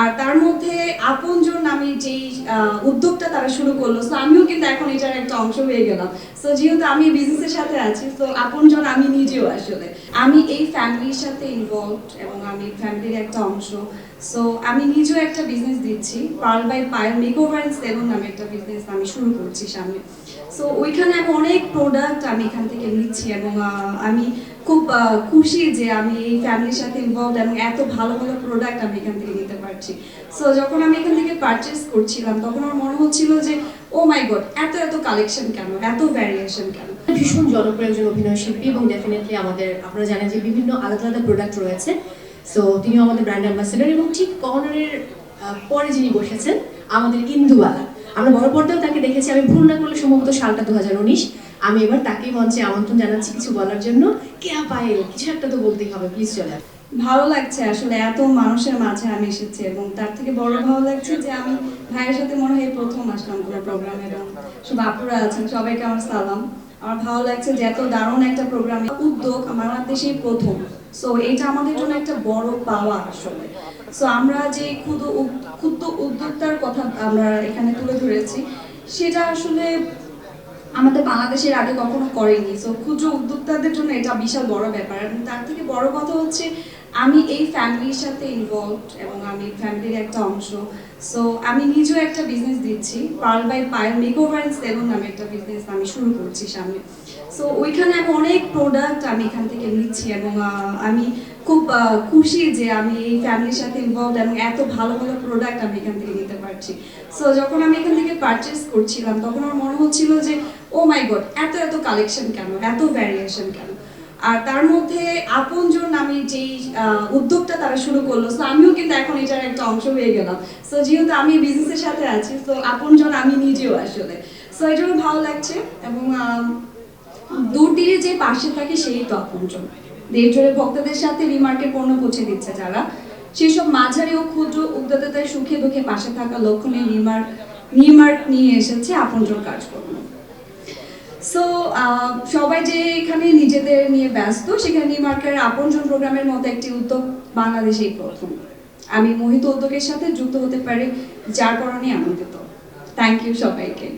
আর তার মধ্যে আপনজন আমি যেই উদ্যোগটা তারা শুরু করল। সো আমিও কিন্তু এখন এটার একটা অংশ হয়ে গেলাম। সো যেহেতু আমি বিজনেসের সাথে আছি, তো আপনজন আমি নিজেও আসলে। আমি এই ফ্যামিলির সাথে ইনভলভ এবং আমি ফ্যামিলির একটা অংশ। সো আমি নিজেও একটা বিজনেস দিচ্ছি। Pearl by Payel makeover and salon নামে একটা বিজনেস আমি শুরু করছি সামনে। সো ওইখানে আমি অনেক প্রোডাক্ট আমি এখান থেকে নিচ্ছি এবং আমি খুব খুশি যে আমি এই ফ্যামিলির সাথে ইনভলভ এবং এত ভালো ভালো প্রোডাক্ট আমি এখান থেকে নিতে পারছি। সো যখন আমি এখান থেকে পারচেস করছিলাম, তখন আমার মনে হচ্ছিল যে ও মাই গড এত এত কালেকশন কেন? এত ভ্যারিয়েশন কেন? ভীষণ জনপ্রিয় একজন অভিনয় শিল্পী এবং ডেফিনেটলি আমাদের, আপনারা জানেন যে বিভিন্ন আলাদা আলাদা প্রোডাক্ট রয়েছে। সো তিনিও আমাদের ব্র্যান্ড অ্যাম্বাসেডার এবং ঠিক কর্নারের পরে যিনি বসেছেন, আমাদের ইন্দুবালা। আমরা বড় পর্দাও তাকে দেখেছি, আমি ভুল না করলে সম্ভবত সালটা দু হাজার উনিশ। আমি এবার তাকেই মঞ্চে আমন্ত্রণ জানাচ্ছি কিছু বলার জন্য। কেয়া পায়েল কিছু একটা তো বলতেই হবে প্লিজ চলে। ভালো লাগছে আসলে এত মানুষের মাঝে আমি এসেছি এবং তার থেকে বড় ভালো লাগছে যে আমি ভাইয়ের সাথে মনে হয় প্রথম আসলাম কোনো প্রোগ্রামে এবং সব আপুরা আছেন, সবাইকে আমার সালাম। আমার ভালো লাগছে যে এত দারুণ একটা প্রোগ্রাম উদ্যোগ আমার দেশেই প্রথম। সো এটা আমাদের জন্য একটা বড় পাওয়া আসলে। সো আমরা যে ক্ষুদ্র ক্ষুদ্র উদ্যোক্তার কথা আমরা এখানে তুলে ধরেছি, সেটা আসলে আমাদের বাংলাদেশের আগে কখনো করেনি সো ক্ষুদ্র উদ্যোক্তাদের জন্য এটা বিশাল বড় ব্যাপার। এবং তার থেকে বড় কথা হচ্ছে আমি এই ফ্যামিলির সাথে ইনভলভ এবং আমি ফ্যামিলির একটা অংশ। সো আমি নিজেও একটা বিজনেস দিচ্ছি। Pearl by Payel makeover and নামে একটা বিজনেস আমি শুরু করছি সামনে। সো ওইখানে আমি অনেক প্রোডাক্ট আমি এখান থেকে নিচ্ছি এবং আমি খুব খুশি যে আমি এই ফ্যামিলির সাথে ইনভলভ এবং এত ভালো ভালো প্রোডাক্ট আমি এখান থেকে নিতে পারছি। সো যখন আমি এখান থেকে পারচেস করছিলাম, তখন আমার মনে হচ্ছিল যে ও মাই গড এত এত কালেকশন কেন? এত ভ্যারিয়েশন কেন? আর তার মধ্যে আপনজন আমি যেই উদ্যোগটা তারা শুরু করল। সো আমিও কিন্তু এখন এটার একটা অংশ হয়ে গেলাম। সো যেহেতু আমি বিজনেসের সাথে আছি তো আপনজন আমি নিজেও আসলে। সো এই জন্য ভালো লাগছে এবং তীরে যে পাশে থাকে সেই তো আপনজন। দেড় জোরে ভক্তদের সাথে রিমার্কে পণ্য পৌঁছে দিচ্ছে যারা। সেসব মাঝারি ও ক্ষুদ্র উদ্যোক্তাদের সুখে দুঃখে পাশে থাকা লক্ষণে নিয়ে নির্মার নির্মার্ক নিয়ে এসেছে আপনজন কাজকর্ম সো সবাই যে এখানে নিজেদের নিয়ে ব্যস্ত, সেখানে নিউমার্কের আপনজন প্রোগ্রামের মতো একটি উদ্যোগ বাংলাদেশেই প্রথম। আমি মোহিত উদ্যোগের সাথে যুক্ত হতে পারি, যার কারণে আনন্দিত। থ্যাংক ইউ সবাইকে।